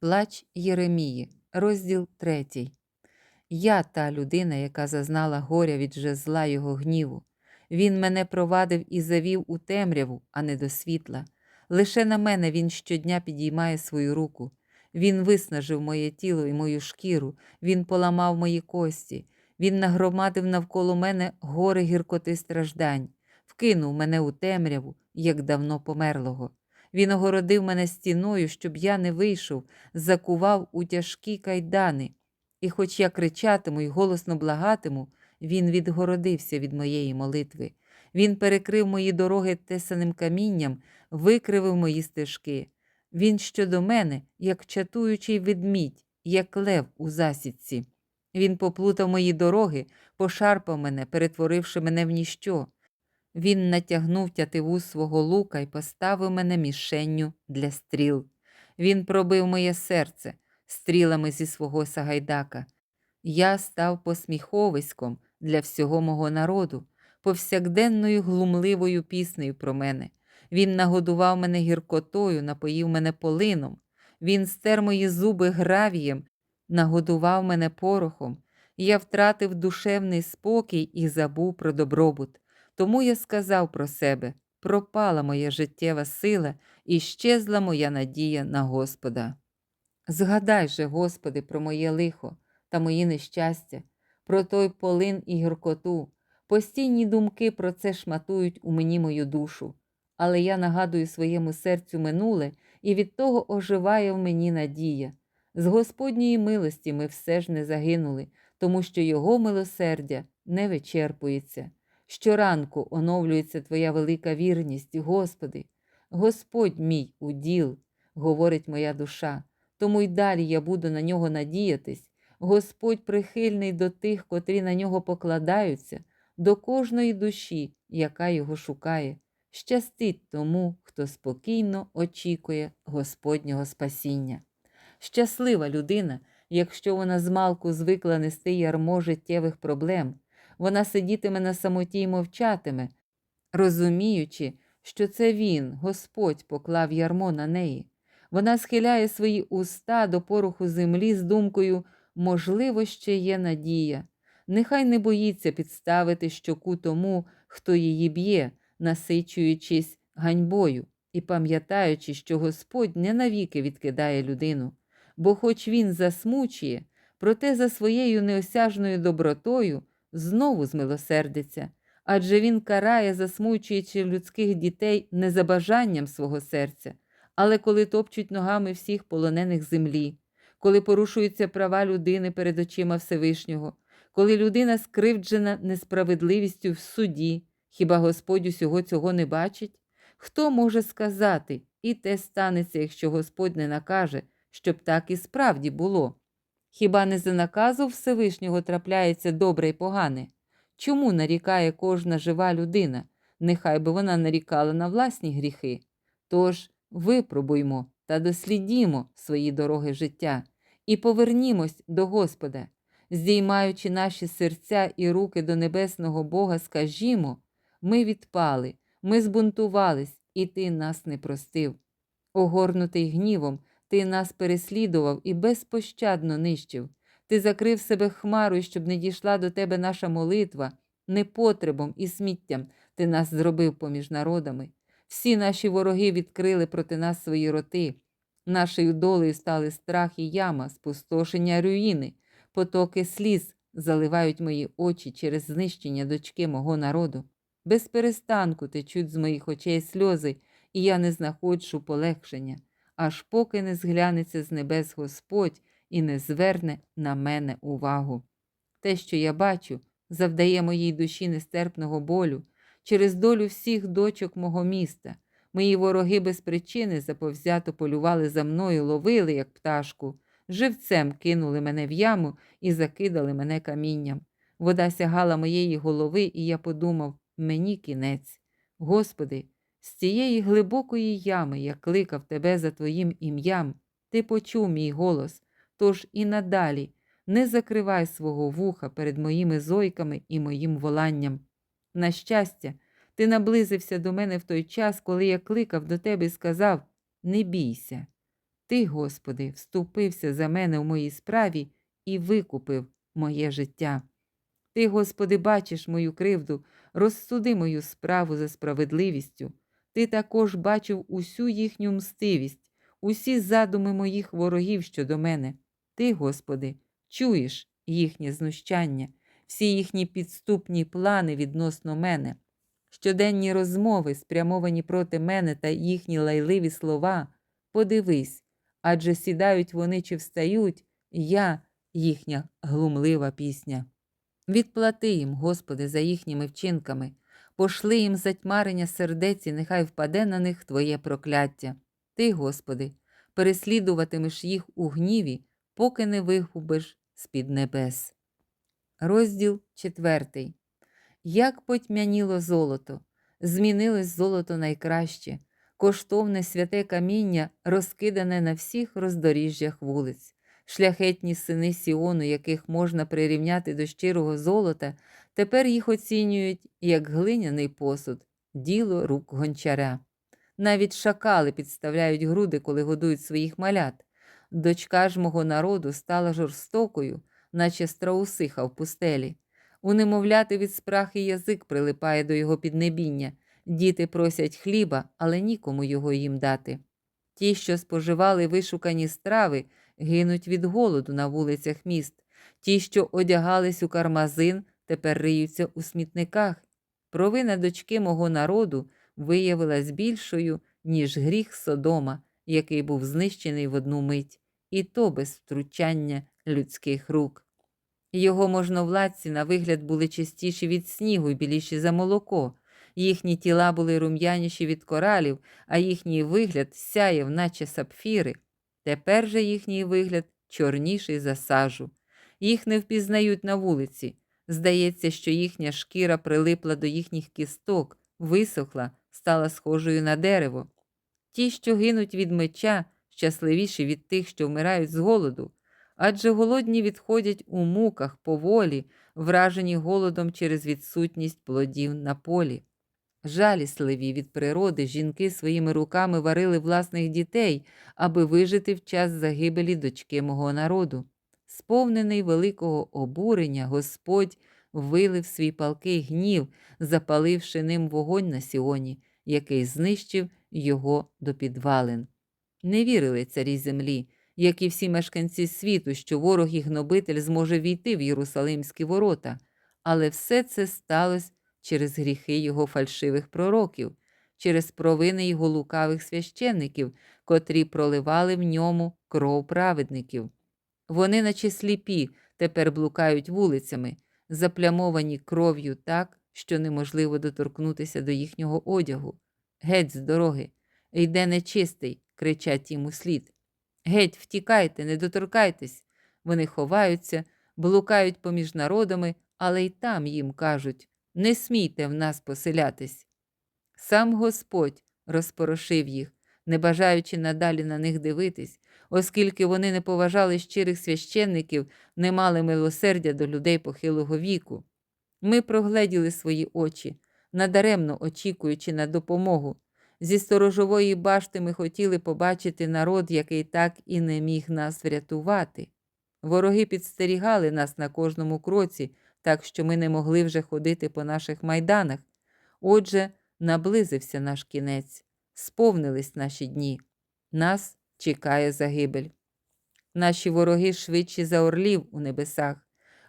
Плач Єремії, розділ 3. Я та людина, яка зазнала горя від жезла його гніву. Він мене провадив і завів у темряву, а не до світла. Лише на мене він щодня підіймає свою руку. Він виснажив моє тіло і мою шкіру, він поламав мої кості, він нагромадив навколо мене гори гіркоти страждань, вкинув мене у темряву, як давно померлого. Він огородив мене стіною, щоб я не вийшов, закував у тяжкі кайдани. І хоч я кричатиму й голосно благатиму, він відгородився від моєї молитви. Він перекрив мої дороги тесаним камінням, викривив мої стежки. Він щодо мене, як чатуючий ведмідь, як лев у засідці. Він поплутав мої дороги, пошарпав мене, перетворивши мене в ніщо. Він натягнув тятиву свого лука і поставив мене мішенню для стріл. Він пробив моє серце стрілами зі свого сагайдака. Я став посміховиськом для всього мого народу, повсякденною глумливою піснею про мене. Він нагодував мене гіркотою, напоїв мене полином. Він стер мої зуби гравієм, нагодував мене порохом. Я втратив душевний спокій і забув про добробут. Тому я сказав про себе: пропала моя життєва сила і щезла моя надія на Господа. Згадай же, Господи, про моє лихо та мої нещастя, про той полин і гіркоту. Постійні думки про це шматують у мені мою душу, але я нагадую своєму серцю минуле, і від того оживає в мені надія. З Господньої милості ми все ж не загинули, тому що Його милосердя не вичерпується. Щоранку оновлюється Твоя велика вірність, Господи. Господь мій уділ, говорить моя душа, тому й далі я буду на нього надіятись. Господь прихильний до тих, котрі на нього покладаються, до кожної душі, яка його шукає. Щастить тому, хто спокійно очікує Господнього спасіння. Щаслива людина, якщо вона змалку звикла нести ярмо життєвих проблем, вона сидітиме на самоті й мовчатиме, розуміючи, що це він, Господь, поклав ярмо на неї. Вона схиляє свої уста до пороху землі з думкою можливо, ще є надія. Нехай не боїться підставити щоку тому, хто її б'є, насичуючись ганьбою і пам'ятаючи, що Господь не навіки відкидає людину, бо, хоч він засмучує, проте за своєю неосяжною добротою знову змилосердиться, адже він карає, засмучуючи людських дітей не за бажанням свого серця, але коли топчуть ногами всіх полонених землі, коли порушуються права людини перед очима Всевишнього, коли людина скривджена несправедливістю в суді, хіба Господь усього цього не бачить? Хто може сказати, і те станеться, якщо Господь не накаже, щоб так і справді було? Хіба не за наказу Всевишнього трапляється добре й погане? Чому нарікає кожна жива людина? Нехай би вона нарікала на власні гріхи. Тож випробуймо та дослідімо свої дороги життя і повернімось до Господа, здіймаючи наші серця і руки до небесного Бога, скажімо, ми відпали, ми збунтувались, і Ти нас не простив. Огорнутий гнівом, ти нас переслідував і безпощадно нищив. Ти закрив себе хмарою, щоб не дійшла до тебе наша молитва, непотребом і сміттям ти нас зробив поміж народами. Всі наші вороги відкрили проти нас свої роти. Нашою долею стали страх і яма, спустошення руїни, потоки сліз заливають мої очі через знищення дочки мого народу. Без перестанку течуть з моїх очей сльози, і я не знаходжу полегшення аж поки не зглянеться з небес Господь і не зверне на мене увагу. Те, що я бачу, завдає моїй душі нестерпного болю через долю всіх дочок мого міста. Мої вороги без причини заповзято полювали за мною, ловили, як пташку, живцем кинули мене в яму і закидали мене камінням. Вода сягала моєї голови, і я подумав мені кінець. Господи, з цієї глибокої ями я кликав тебе за твоїм ім'ям, ти почув мій голос, тож і надалі не закривай свого вуха перед моїми зойками і моїм воланням. На щастя, ти наблизився до мене в той час, коли я кликав до тебе і сказав: Не бійся, Ти, Господи, вступився за мене в моїй справі і викупив моє життя. Ти, Господи, бачиш мою кривду, розсуди мою справу за справедливістю. Ти також бачив усю їхню мстивість, усі задуми моїх ворогів щодо мене. Ти, Господи, чуєш їхнє знущання, всі їхні підступні плани відносно мене, щоденні розмови, спрямовані проти мене та їхні лайливі слова. Подивись, адже сідають вони чи встають, я їхня глумлива пісня. Відплати їм, Господи, за їхніми вчинками, пошли їм затьмарення сердець, і нехай впаде на них Твоє прокляття. Ти, Господи, переслідуватимеш їх у гніві, поки не вигубиш з-під небес. Розділ четвертий. Як потьмяніло золото, змінилось золото найкраще, коштовне святе каміння, розкидане на всіх роздоріжжях вулиць. Шляхетні сини Сіону, яких можна прирівняти до щирого золота, тепер їх оцінюють як глиняний посуд, діло рук гончаря. Навіть шакали підставляють груди, коли годують своїх малят. Дочка ж мого народу стала жорстокою, наче страусиха в пустелі. У немовляти від спрахи язик прилипає до його піднебіння. Діти просять хліба, але нікому його їм дати. Ті, що споживали вишукані страви, гинуть від голоду на вулицях міст. Ті, що одягались у кармазин, тепер риються у смітниках. Провина дочки мого народу виявилась більшою, ніж гріх Содома, який був знищений в одну мить, і то без втручання людських рук. Його можновладці на вигляд були чистіші від снігу й біліші за молоко. Їхні тіла були рум'яніші від коралів, а їхній вигляд сяяв, наче сапфіри. Тепер же їхній вигляд чорніший за сажу. Їх не впізнають на вулиці. Здається, що їхня шкіра прилипла до їхніх кісток, висохла, стала схожою на дерево. Ті, що гинуть від меча, щасливіші від тих, що вмирають з голоду, адже голодні відходять у муках поволі, вражені голодом через відсутність плодів на полі. Жалісливі від природи жінки своїми руками варили власних дітей, аби вижити в час загибелі дочки мого народу. Сповнений великого обурення, Господь вилив свій палкий гнів, запаливши ним вогонь на Сіоні, який знищив його до підвалин. Не вірили царі землі, як і всі мешканці світу, що ворог і гнобитель зможе війти в Єрусалимські ворота, але все це сталося через гріхи його фальшивих пророків, через провини його лукавих священників, котрі проливали в ньому кров праведників. Вони, наче сліпі, тепер блукають вулицями, заплямовані кров'ю так, що неможливо доторкнутися до їхнього одягу. Геть з дороги, йде нечистий, кричать їм услід. Геть, втікайте, не доторкайтесь. Вони ховаються, блукають поміж народами, але й там їм кажуть не смійте в нас поселятись. Сам Господь розпорошив їх, не бажаючи надалі на них дивитись, оскільки вони не поважали щирих священників, не мали милосердя до людей похилого віку. Ми прогледіли свої очі, надаремно очікуючи на допомогу. Зі сторожової башти ми хотіли побачити народ, який так і не міг нас врятувати. Вороги підстерігали нас на кожному кроці, так що ми не могли вже ходити по наших майданах. Отже, наблизився наш кінець, сповнились наші дні. Нас чекає загибель. Наші вороги швидші за орлів у небесах.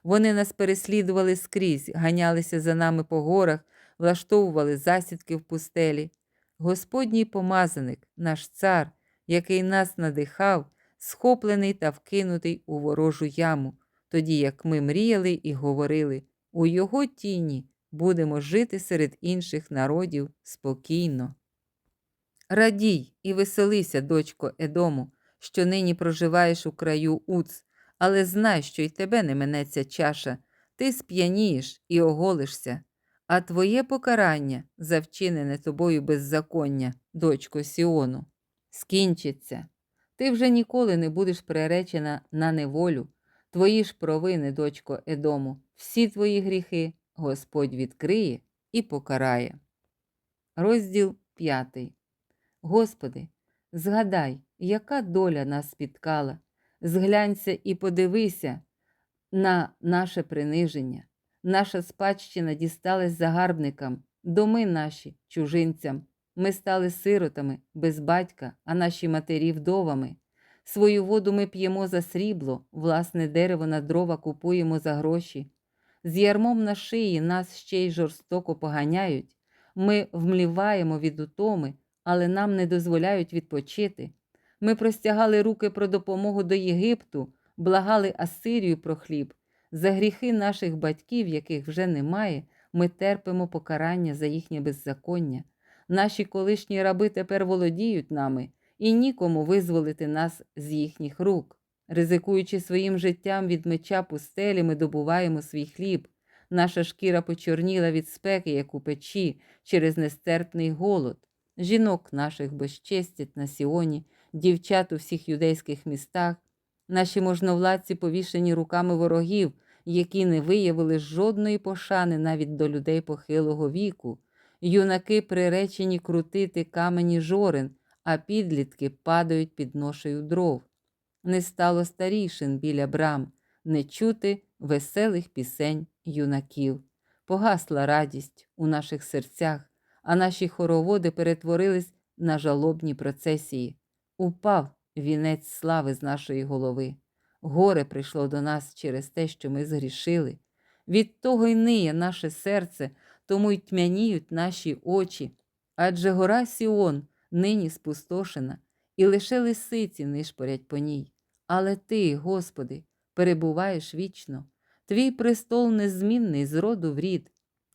Вони нас переслідували скрізь, ганялися за нами по горах, влаштовували засідки в пустелі. Господній помазаник, наш цар, який нас надихав, схоплений та вкинутий у ворожу яму, тоді як ми мріяли і говорили, у його тіні будемо жити серед інших народів спокійно. Радій і веселися, дочко Едому, що нині проживаєш у краю Уц, але знай, що й тебе не минеться чаша, ти сп'янієш і оголишся, а твоє покарання за вчинене тобою беззаконня, дочко Сіону, скінчиться. Ти вже ніколи не будеш приречена на неволю. Твої ж провини, дочко Едому, всі твої гріхи Господь відкриє і покарає. Розділ 5. Господи, згадай, яка доля нас спіткала. Зглянься і подивися на наше приниження. Наша спадщина дісталась загарбникам, доми наші чужинцям. Ми стали сиротами без батька, а наші матері вдовами. Свою воду ми п'ємо за срібло, власне дерево на дрова купуємо за гроші. З ярмом на шиї нас ще й жорстоко поганяють. Ми вмліваємо від утоми, але нам не дозволяють відпочити. Ми простягали руки про допомогу до Єгипту, благали Асирію про хліб. За гріхи наших батьків, яких вже немає, ми терпимо покарання за їхнє беззаконня. Наші колишні раби тепер володіють нами, і нікому визволити нас з їхніх рук. Ризикуючи своїм життям від меча пустелі, ми добуваємо свій хліб. Наша шкіра почорніла від спеки, як у печі, через нестерпний голод. Жінок наших безчестять на Сіоні, дівчат у всіх юдейських містах. Наші можновладці повішені руками ворогів, які не виявили жодної пошани навіть до людей похилого віку. Юнаки приречені крутити камені жорен, а підлітки падають під ношею дров. Не стало старішин біля брам, не чути веселих пісень юнаків. Погасла радість у наших серцях, а наші хороводи перетворились на жалобні процесії. Упав вінець слави з нашої голови. Горе прийшло до нас через те, що ми згрішили. Від того й ниє наше серце, тому й тьмяніють наші очі. Адже гора Сіон нині спустошена, і лише лисиці нишпорять по ній. Але ти, Господи, перебуваєш вічно, твій престол незмінний з роду в рід.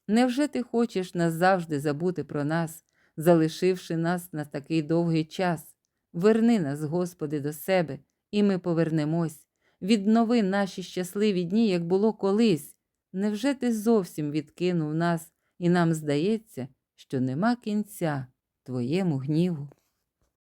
Невже ти хочеш назавжди забути про нас, залишивши нас на такий довгий час? Верни нас, Господи, до себе, і ми повернемось. Віднови наші щасливі дні, як було колись. Невже ти зовсім відкинув нас, і нам здається, що нема кінця твоєму гніву?